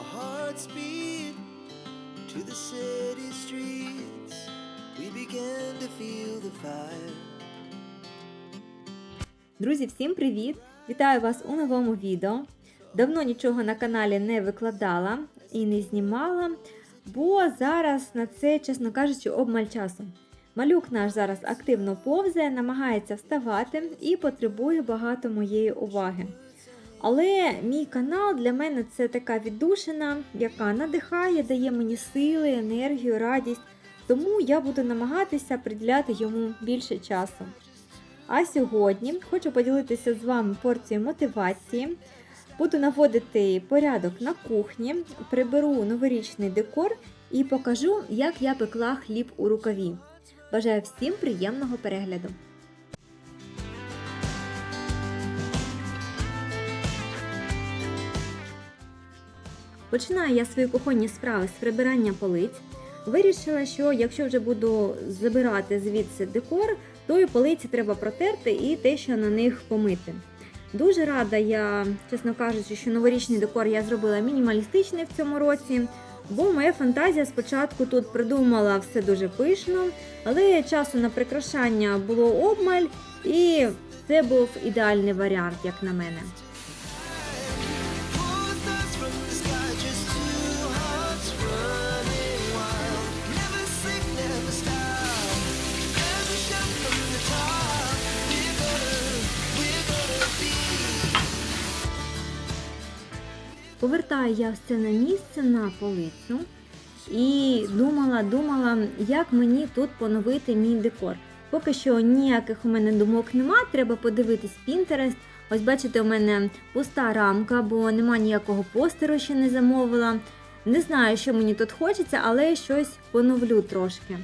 our hearts beat to the city streets. We began to feel the fire. Друзі, всім привіт! Вітаю вас у новому відео. Давно нічого на каналі не викладала і не знімала, бо зараз на це, чесно кажучи, обмаль часу. Малюк наш зараз активно повзає, намагається вставати і потребує багато моєї уваги. Але мій канал для мене це така віддушина, яка надихає, дає мені сили, енергію, радість. Тому я буду намагатися приділяти йому більше часу. А сьогодні хочу поділитися з вами порцією мотивації. Буду наводити порядок на кухні, приберу новорічний декор і покажу, як я пекла хліб у рукаві. Бажаю всім приємного перегляду! Починаю я свої кухонні справи з прибирання полиць. Вирішила, що якщо вже буду забирати звідси декор, то і полиці треба протерти і те, що на них помити. Дуже рада я, чесно кажучи, що новорічний декор я зробила мінімалістичний в цьому році, бо моя фантазія спочатку тут придумала все дуже пишно, але часу на прикрашання було обмаль, і це був ідеальний варіант, як на мене. Повертаю я все на місце на полицю і думала, думала, як мені тут поновити мій декор. Поки що ніяких у мене думок нема, треба подивитись Pinterest. Ось бачите, у мене пуста рамка, бо нема ніякого постеру, ще не замовила. Не знаю, що мені тут хочеться, але щось поновлю трошки.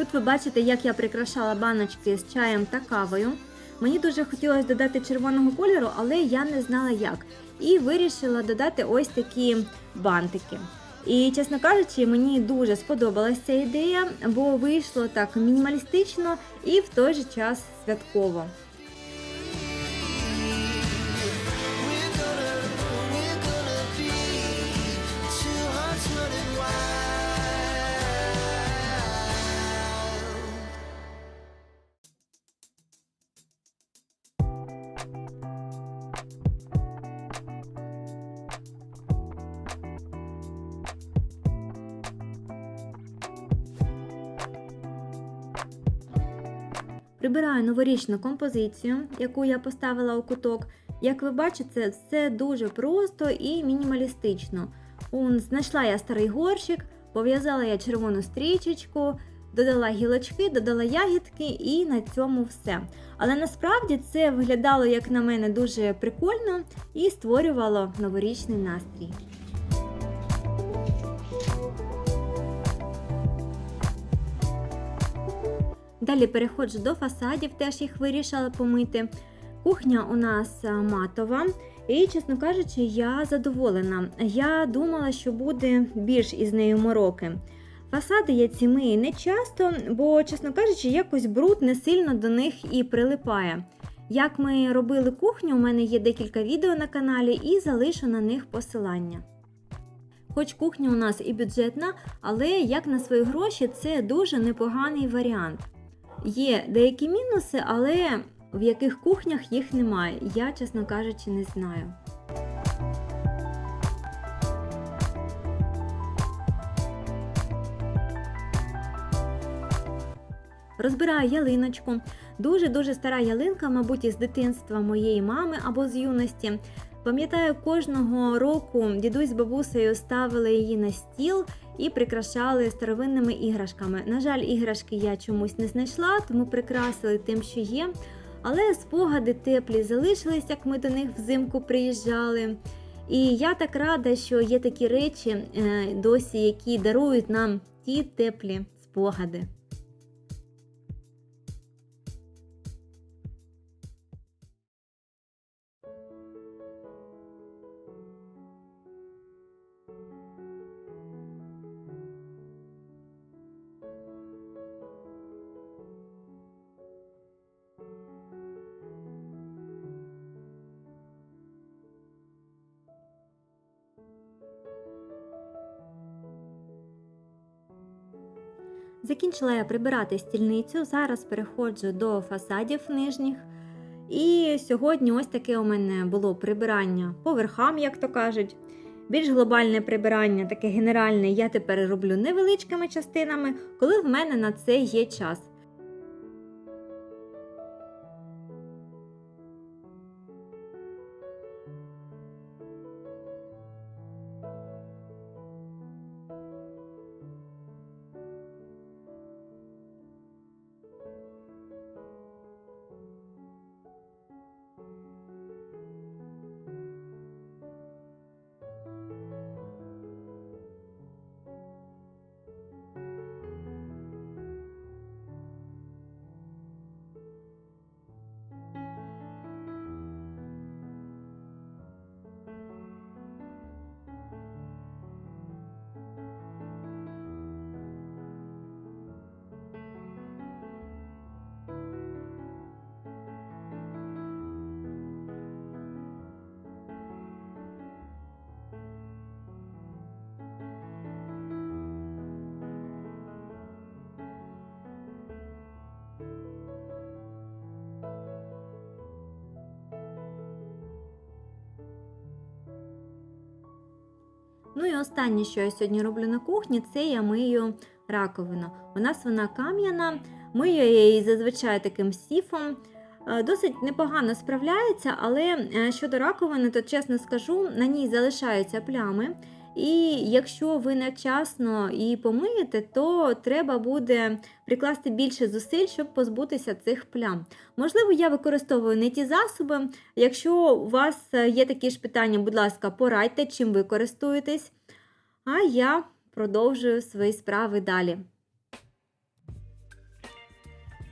Тут ви бачите, як я прикрашала баночки з чаєм та кавою. Мені дуже хотілося додати червоного кольору, але я не знала як. І вирішила додати ось такі бантики. І, чесно кажучи, мені дуже сподобалася ця ідея, бо вийшло так мінімалістично і в той же час святково. Прибираю новорічну композицію, яку я поставила у куток. Як ви бачите, все дуже просто і мінімалістично. Он, знайшла я старий горщик, пов'язала я червону стрічечку, додала гілочки, додала ягідки і на цьому все. Але насправді це виглядало, як на мене, дуже прикольно і створювало новорічний настрій. Далі переходжу до фасадів, теж їх вирішила помити. Кухня у нас матова, і, чесно кажучи, я задоволена. Я думала, що буде більш із нею мороки. Фасади я ці мию не часто, бо, чесно кажучи, якось бруд не сильно до них і прилипає. Як ми робили кухню, у мене є декілька відео на каналі і залишу на них посилання. Хоч кухня у нас і бюджетна, але як на свої гроші це дуже непоганий варіант. Є деякі мінуси, але в яких кухнях їх немає, я, чесно кажучи, не знаю. Розбираю ялиночку. Дуже-дуже стара ялинка, мабуть, із дитинства моєї мами або з юності. Пам'ятаю, кожного року дідусь з бабусею ставили її на стіл і прикрашали старовинними іграшками. На жаль, іграшки я чомусь не знайшла, тому прикрасили тим, що є. Але спогади теплі залишились, як ми до них взимку приїжджали. І я так рада, що є такі речі е, досі, які дарують нам ті теплі спогади. Закінчила я прибирати стільницю, зараз переходжу до фасадів нижніх. І сьогодні ось таке у мене було прибирання по верхам, як то кажуть. Більш глобальне прибирання, таке генеральне, я тепер роблю невеличкими частинами, коли в мене на це є час. Ну і останнє, що я сьогодні роблю на кухні, це я мию раковину. У нас вона кам'яна, мию я її зазвичай таким сіфом. Е, Досить непогано справляється, але е, щодо раковини, то чесно скажу, на ній залишаються плями. І якщо ви невчасно її помиєте, то треба буде прикласти більше зусиль, щоб позбутися цих плям. Можливо, я використовую не ті засоби. Якщо у вас е, є такі ж питання, будь ласка, порадьте, чим ви користуєтесь. А я продовжую свої справи далі.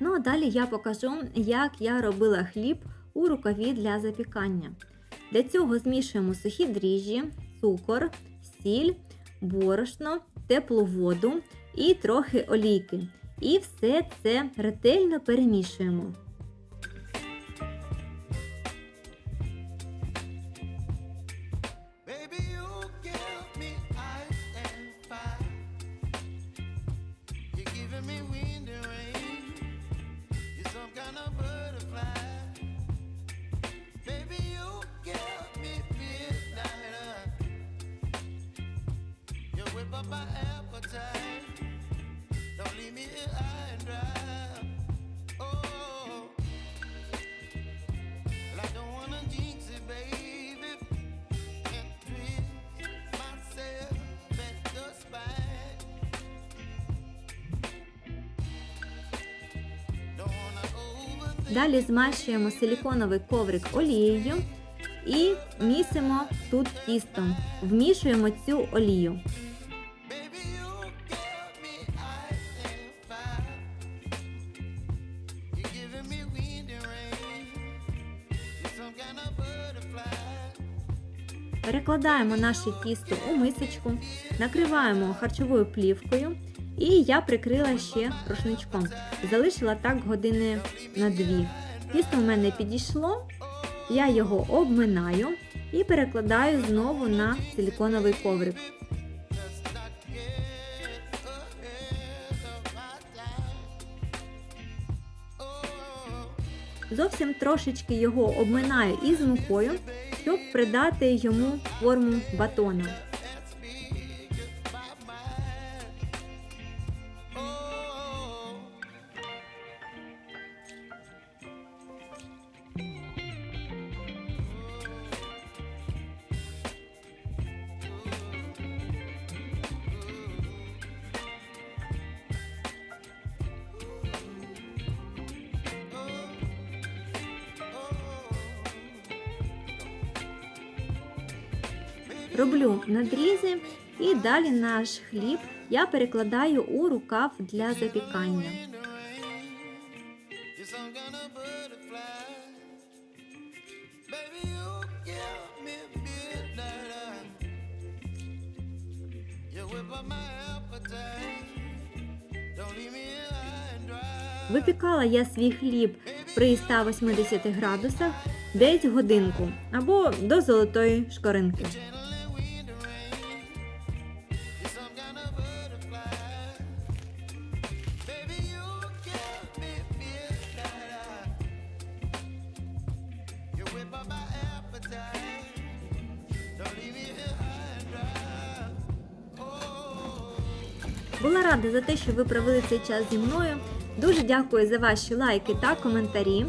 Ну а далі я покажу, як я робила хліб у рукаві для запікання. Для цього змішуємо сухі дріжджі, цукор, сіль, борошно, теплу воду і трохи олійки. І все це ретельно перемішуємо. Далі змащуємо силіконовий коврик олією і місимо тут тісто. Вмішуємо цю олію. Перекладаємо наше тісто у мисочку, накриваємо харчовою плівкою і я прикрила ще рушничком. Залишила так години на дві. Тісто в мене підійшло, я його обминаю і перекладаю знову на силіконовий коврик. Зовсім трошечки його обминаю із мукою, щоб придати йому форму батона. Роблю надрізи і далі наш хліб я перекладаю у рукав для запікання. Випікала я свій хліб при 180 градусах десь годинку або до золотої шкоринки. Була рада за те, що ви провели цей час зі мною. Дуже дякую за ваші лайки та коментарі.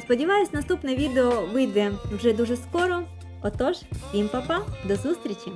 Сподіваюсь, наступне відео вийде вже дуже скоро. Отож, всім па-па, до зустрічі!